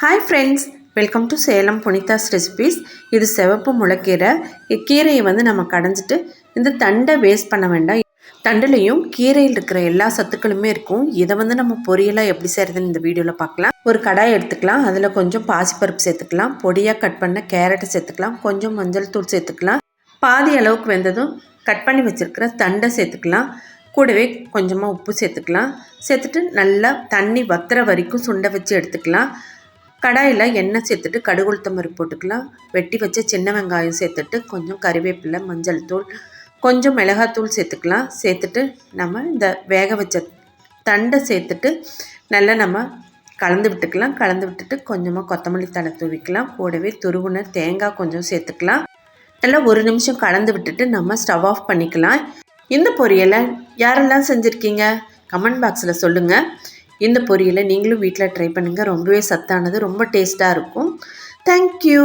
Hi friends welcome to Salem Punitha's recipes இது சிவப்பு முளைக்கீரை. கீரையை வந்து நம்ம கடைஞ்சிட்டு இந்த தண்டை வேஸ்ட் பண்ண வேண்டாம். தண்டுலையும் கீரையில் இருக்கிற எல்லா சத்துக்களுமே இருக்கும். இதை வந்து நம்ம பொரியலாக எப்படி செய்கிறதுன்னு இந்த வீடியோவில் பார்க்கலாம். ஒரு கடாய் எடுத்துக்கலாம். அதில் கொஞ்சம் பாசிப்பருப்பு சேர்த்துக்கலாம். பொடியாக கட் பண்ண கேரட்டை சேர்த்துக்கலாம். கொஞ்சம் மஞ்சள் தூள் சேர்த்துக்கலாம். பாதி அளவுக்கு வெந்ததும் கட் பண்ணி வச்சுருக்கிற தண்டை சேர்த்துக்கலாம். கூடவே கொஞ்சமாக உப்பு சேர்த்துக்கலாம். சேர்த்துட்டு நல்லா தண்ணி வத்துற வரைக்கும் சுண்டை வச்சு எடுத்துக்கலாம். கடாயில் எண்ணெய் சேர்த்துட்டு கடுகு பருப்பு போட்டுக்கலாம். வெட்டி வச்ச சின்ன வெங்காயம் சேர்த்துட்டு கொஞ்சம் கறிவேப்பிலை மஞ்சள் தூள் கொஞ்சம் மிளகாத்தூள் சேர்த்துக்கலாம். சேர்த்துட்டு நம்ம இந்த வேக வச்ச தண்டை சேர்த்துட்டு நல்லா நம்ம கலந்து விட்டுக்கலாம். கலந்து விட்டுட்டு கொஞ்சமாக கொத்தமல்லி தலை தூவிக்கலாம். கூடவே துருவுன தேங்காய் கொஞ்சம் சேர்த்துக்கலாம். நல்லா ஒரு நிமிஷம் கலந்து விட்டுட்டு நம்ம ஸ்டவ் ஆஃப் பண்ணிக்கலாம். இந்த பொரியலை யாரெல்லாம் செஞ்சுருக்கீங்க? கமெண்ட் பாக்ஸில் சொல்லுங்கள் இந்த பொரியலை நீங்களும் வீட்டில் ட்ரை பண்ணுங்கள் ரொம்பவே சத்தானது ரொம்ப டேஸ்ட்டாக இருக்கும். தேங்க்யூ